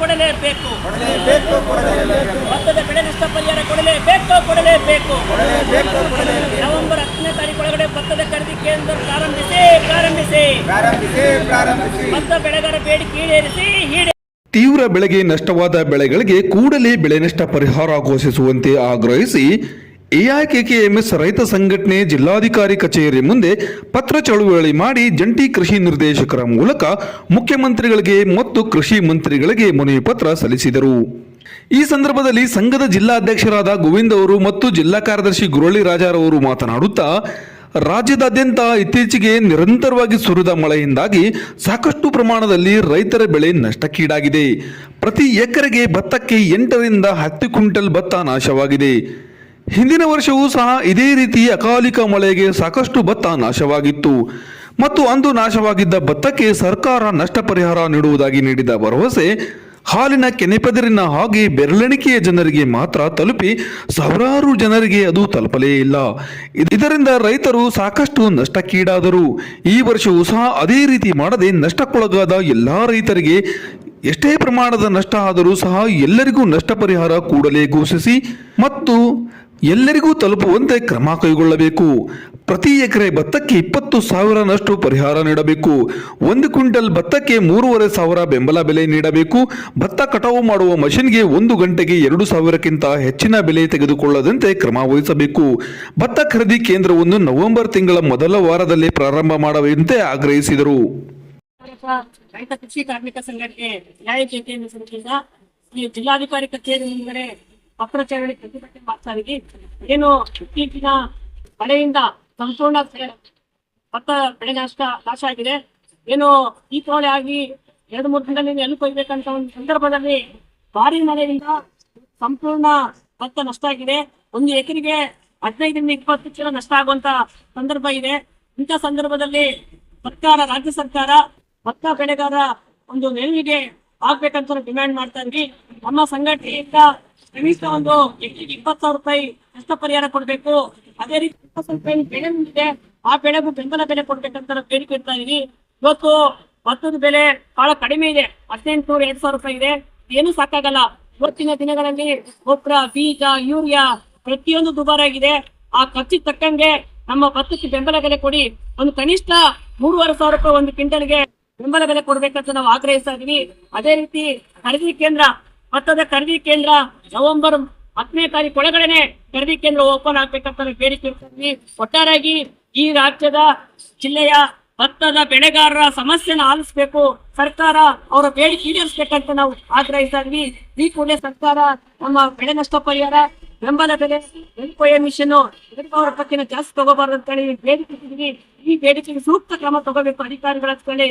ಕೊಡಲೇಬೇಕು. ಕೊಡಲೇಬೇಕು ಕೊಡಲೇಬೇಕು. ಭತ್ತದ ಬೆಳೆ ನಷ್ಟ ಪರಿಹಾರ ಕೊಡಲೇಬೇಕು ಕೊಡಲೇಬೇಕು. ನವೆಂಬರ್ ಹತ್ತನೇ ತಾರೀಕು ಒಳಗಡೆ ಭತ್ತದ ಖರೀದಿ ಕೇಂದ್ರ ಪ್ರಾರಂಭಿಸಿ ಪ್ರಾರಂಭಿಸಿ. ಪ್ರಾರಂಭಿಸಿ ಪ್ರಾರಂಭಿಸಿ. ಭತ್ತ ಬೆಳೆಗಾರ ಬೇಡಿಕೆ ಈಡೇರಿಸಿ ಈಡೇ ತೀವ್ರ ಬೆಳೆಗೆ ನಷ್ಟವಾದ ಬೆಳೆಗಳಿಗೆ ಕೂಡಲೇ ಬೆಳೆ ನಷ್ಟ ಪರಿಹಾರ ಘೋಷಿಸುವಂತೆ ಆಗ್ರಹಿಸಿ ಎಐಕೆಕೆಎಂಎಸ್ ರೈತ ಸಂಘಟನೆ ಜಿಲ್ಲಾಧಿಕಾರಿ ಕಚೇರಿ ಮುಂದೆ ಪತ್ರ ಚಳುವಳಿ ಮಾಡಿ ಜಂಟಿ ಕೃಷಿ ನಿರ್ದೇಶಕರ ಮೂಲಕ ಮುಖ್ಯಮಂತ್ರಿಗಳಿಗೆ ಮತ್ತು ಕೃಷಿ ಮಂತ್ರಿಗಳಿಗೆ ಮನವಿ ಪತ್ರ ಸಲ್ಲಿಸಿದರು. ಈ ಸಂದರ್ಭದಲ್ಲಿ ಸಂಘದ ಜಿಲ್ಲಾಧ್ಯಕ್ಷರಾದ ಗೋವಿಂದ್ ಅವರು ಮತ್ತು ಜಿಲ್ಲಾ ಕಾರ್ಯದರ್ಶಿ ಗುರಳ್ಳಿ ರಾಜಾರವರು ಮಾತನಾಡುತ್ತಾ, ರಾಜ್ಯದಾದ್ಯಂತ ಇತ್ತೀಚೆಗೆ ನಿರಂತರವಾಗಿ ಸುರಿದ ಮಳೆಯಿಂದಾಗಿ ಸಾಕಷ್ಟು ಪ್ರಮಾಣದಲ್ಲಿ ರೈತರ ಬೆಳೆ ನಷ್ಟಕ್ಕೀಡಾಗಿದೆ. ಪ್ರತಿ ಎಕರೆಗೆ ಭತ್ತಕ್ಕೆ ಎಂಟರಿಂದ ಹತ್ತು ಕ್ವಿಂಟಲ್ ಭತ್ತ ನಾಶವಾಗಿದೆ. ಹಿಂದಿನ ವರ್ಷವೂ ಸಹ ಇದೇ ರೀತಿ ಅಕಾಲಿಕ ಮಳೆಗೆ ಸಾಕಷ್ಟು ಭತ್ತ ನಾಶವಾಗಿತ್ತು. ಮತ್ತು ಅಂದು ನಾಶವಾಗಿದ್ದ ಭತ್ತಕ್ಕೆ ಸರ್ಕಾರ ನಷ್ಟ ಪರಿಹಾರ ನೀಡುವುದಾಗಿ ನೀಡಿದ ಭರವಸೆ, ಹಾಲಿನ ಕೆನೆಪದರಿನ ಹಾಗೆ ಬೆರಳೆಣಿಕೆಯ ಜನರಿಗೆ ಮಾತ್ರ ತಲುಪಿ ಸಾವಿರಾರು ಜನರಿಗೆ ಅದು ತಲುಪಲೇ ಇಲ್ಲ. ಇದರಿಂದ ರೈತರು ಸಾಕಷ್ಟು ನಷ್ಟಕ್ಕೀಡಾದರು. ಈ ವರ್ಷವೂ ಸಹ ಅದೇ ರೀತಿ ಮಾಡದೆ ನಷ್ಟಕ್ಕೊಳಗಾದ ಎಲ್ಲಾ ರೈತರಿಗೆ ಎಷ್ಟೇ ಪ್ರಮಾಣದ ನಷ್ಟ ಆದರೂ ಸಹ ಎಲ್ಲರಿಗೂ ನಷ್ಟ ಪರಿಹಾರ ಕೂಡಲೇ ಘೋಷಿಸಿ, ಮತ್ತು ಎಲ್ಲರಿಗೂ ತಲುಪುವಂತೆ ಕ್ರಮ ಕೈಗೊಳ್ಳಬೇಕು. ಪ್ರತಿ ಎಕರೆ ಭತ್ತಕ್ಕೆ ಇಪ್ಪತ್ತು ಸಾವಿರನಷ್ಟು ಪರಿಹಾರ ನೀಡಬೇಕು. ಒಂದು ಕ್ವಿಂಟಲ್ ಭತ್ತಕ್ಕೆ ಮೂರುವರೆ ಸಾವಿರ ಬೆಂಬಲ ಬೆಲೆ ನೀಡಬೇಕು. ಭತ್ತ ಕಟಾವು ಮಾಡುವ ಮಷಿನ್ಗೆ ಒಂದು ಗಂಟೆಗೆ ಎರಡು ಸಾವಿರಕ್ಕಿಂತ ಹೆಚ್ಚಿನ ಬೆಲೆ ತೆಗೆದುಕೊಳ್ಳದಂತೆ ಕ್ರಮ ವಹಿಸಬೇಕು. ಭತ್ತ ಖರೀದಿ ಕೇಂದ್ರವನ್ನು ನವೆಂಬರ್ ತಿಂಗಳ ಮೊದಲ ವಾರದಲ್ಲಿ ಪ್ರಾರಂಭ ಮಾಡುವಂತೆ ಆಗ್ರಹಿಸಿದರು. ಜಿಲ್ಲಾಧಿಕಾರಿ ಕಚೇರಿ ಪತ್ರ ಚಳವಳಿ ಪ್ರತಿಭಟನೆ ಮಾಡ್ತಾ ಇದೀವಿ ಏನು ಇತ್ತೀಚಿನ ಮಳೆಯಿಂದ ಸಂಪೂರ್ಣ ಭತ್ತ ಬೆಳೆ ನಷ್ಟ ನಾಶ ಆಗಿದೆ. ಏನು ದೀಪಾವಳಿ ಆಗಿ ಎರಡು, ಮೂರು ದಿನದಲ್ಲಿ ನೆಲ್ಲು ಕೊಯ್ಬೇಕಂತ ಒಂದು ಸಂದರ್ಭದಲ್ಲಿ ಭಾರಿ ಮಳೆಯಿಂದ ಸಂಪೂರ್ಣ ಭತ್ತ ನಷ್ಟ ಆಗಿದೆ. ಒಂದು ಎಕರೆಗೆ ಹದಿನೈದರಿಂದ ಇಪ್ಪತ್ತು ಚೀಲ ನಷ್ಟ ಆಗುವಂತ ಸಂದರ್ಭ ಇದೆ. ಇಂಥ ಸಂದರ್ಭದಲ್ಲಿ ಸರ್ಕಾರ, ರಾಜ್ಯ ಸರ್ಕಾರ ಭತ್ತ ಬೆಳೆಗಾರ ಒಂದು ನೆರವಿಗೆ ಆಗ್ಬೇಕಂತ ಡಿಮ್ಯಾಂಡ್ ಮಾಡ್ತಾ ಇದ್ವಿ ನಮ್ಮ ಸಂಘಟನೆಯಿಂದ ಕನಿಷ್ಠ ಒಂದು ಇಪ್ಪತ್ತು ಸಾವಿರ ರೂಪಾಯಿ ನಷ್ಟ ಪರಿಹಾರ ಕೊಡ್ಬೇಕು. ಅದೇ ರೀತಿ ರೂಪಾಯಿ ಬೆಳೆ ಇದೆ ಆ ಬೆಳೆಗೂ ಬೆಂಬಲ ಬೆಲೆ ಕೊಡ್ಬೇಕಂತ ನಾವು ಬೇಡಿಕೆ ಇಡ್ತಾ ಇದೀವಿ. ಇವತ್ತು ಭತ್ತದ ಬೆಲೆ ಬಹಳ ಕಡಿಮೆ ಇದೆ. ಹದಿನೆಂಟು ನೂರ ಎರಡ್ ಸಾವಿರ ರೂಪಾಯಿ ಇದೆ. ಏನು ಸಾಕಾಗಲ್ಲ. ಇವತ್ತಿನ ದಿನಗಳಲ್ಲಿ ಗೊಬ್ಬರ, ಬೀಜ, ಯೂರಿಯಾ ಪ್ರತಿಯೊಂದು ದುಬಾರಾಗಿದೆ ಆ ಖರ್ಚಿಗೆ ತಕ್ಕಂಗೆ ನಮ್ಮ ಭತ್ತಕ್ಕೆ ಬೆಂಬಲ ಬೆಲೆ ಕೊಡಿ. ಒಂದು ಕನಿಷ್ಠ ಮೂರುವರೆ ಸಾವಿರ ರೂಪಾಯಿ ಒಂದು ಕ್ವಿಂಟಲ್ಗೆ ಬೆಂಬಲ ಬೆಲೆ ಕೊಡ್ಬೇಕಂತ ನಾವು ಆಗ್ರಹಿಸ್ತಾ ಇದೀವಿ. ಅದೇ ರೀತಿ ಖರೀದಿ ಕೇಂದ್ರ ಭತ್ತದ ಖರೀದಿ ಕೇಂದ್ರ ನವೆಂಬರ್ ಹತ್ತನೇ ತಾರೀಕು ಒಳಗಡೆನೆ ಖರೀದಿ ಕೇಂದ್ರ ಓಪನ್ ಆಗ್ಬೇಕಂತ ಬೇಡಿಕೆ ಒಟ್ಟಾರೆಯಾಗಿ ಈ ರಾಜ್ಯದ ಜಿಲ್ಲೆಯ ಭತ್ತದ ಬೆಳೆಗಾರರ ಸಮಸ್ಯೆನ ಆಲಿಸಬೇಕು. ಸರ್ಕಾರ ಅವರ ಬೇಡಿಕೆ ಈಡೇರಿಸಬೇಕಂತ ನಾವು ಆಗ್ರಹಿಸ್ತಾ ಈ ಕೂಡಲೇ ಸರ್ಕಾರ ನಮ್ಮ ಬೆಳೆ ನಷ್ಟ ಪರಿಹಾರ, ಬೆಂಬಲ ಬೆಲೆ ಎಲ್ಕೊಯ್ಯ ಮಿಷನ್ ಎರಡು ರೂಪಾಯಿನ ಜಾಸ್ತಿ ತಗೋಬಾರ್ದು ಅಂತ ಹೇಳಿ ಬೇಡಿಕೆ ಈ ಬೇಡಿಕೆಗೆ ಸೂಕ್ತ ಕ್ರಮ ತಗೋಬೇಕು ಅಧಿಕಾರಿಗಳ ಹೇಳಿ.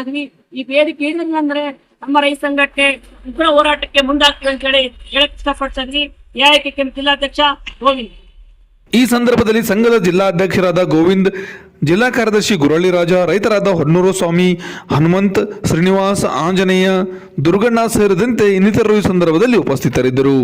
ಇದ್ವಿ ಈ ವೇದಿಕೆ ಇರಲಿಲ್ಲ ಅಂದ್ರೆ ನಮ್ಮ ರೈತ ಸಂಘಕ್ಕೆ ಉಗ್ರ ಹೋರಾಟಕ್ಕೆ ಮುಂದಾಗ್ತೀವಿ ಅಂತ ಹೇಳಿ ಹೇಳಕ್ ಇಷ್ಟಪಡ್ತೀನಿ. ನ್ಯಾಯಕ್ಕೆ ಜಿಲ್ಲಾಧ್ಯಕ್ಷ ಗೋವಿಂದ್. ಈ ಸಂದರ್ಭದಲ್ಲಿ ಸಂಘದ ಜಿಲ್ಲಾಧ್ಯಕ್ಷರಾದ ಗೋವಿಂದ್, ಜಿಲ್ಲಾ ಕಾರ್ಯದರ್ಶಿ ಗುರಳ್ಳಿ ರಾಜ ರೈತರಾದ ಹೊನ್ನೂರು ಸ್ವಾಮಿ, ಹನುಮಂತ್, ಶ್ರೀನಿವಾಸ್, ಆಂಜನೇಯ, ದುರ್ಗಣ್ಣ ಸೇರಿದಂತೆ ಇನ್ನಿತರರು ಈ ಸಂದರ್ಭದಲ್ಲಿ ಉಪಸ್ಥಿತರಿದ್ದರು.